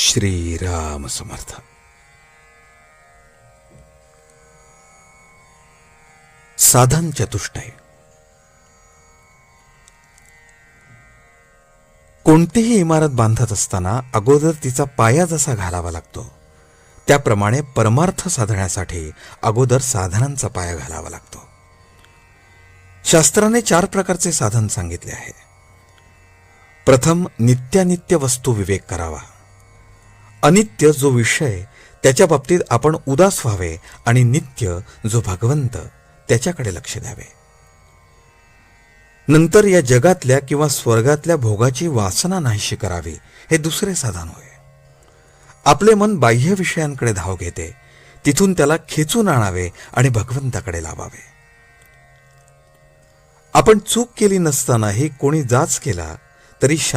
श्रीराम समर्थ. साधन चतुष्टय. कोणतीही इमारत बांधत असताना अगोदर तिचा पाया जसा घालावा लागतो त्याप्रमाणे परमार्थ साधण्यासाठी अगोदर साधनांचा पाया घालावा लागतो. शास्त्राने चार प्रकारचे साधन सांगितले आहे. प्रथम नित्यानित्य वस्तू विवेक करावा. अनित्य जो विषय त्याच्या बाबतीत आपण उदास व्हावे आणि नित्य जो भगवंत त्याच्याकडे लक्ष द्यावे. नंतर या जगातल्या किंवा स्वर्गातल्या भोगाची वासना नाहीशी करावी हे दुसरे साधन होय. आपले मन बाह्य विषयांकडे धाव घेते तिथून त्याला खेचून आणावे आणि भगवंताकडे लावावे. आपण चूक केली नसतानाही कोणी जाच केला तरी शांत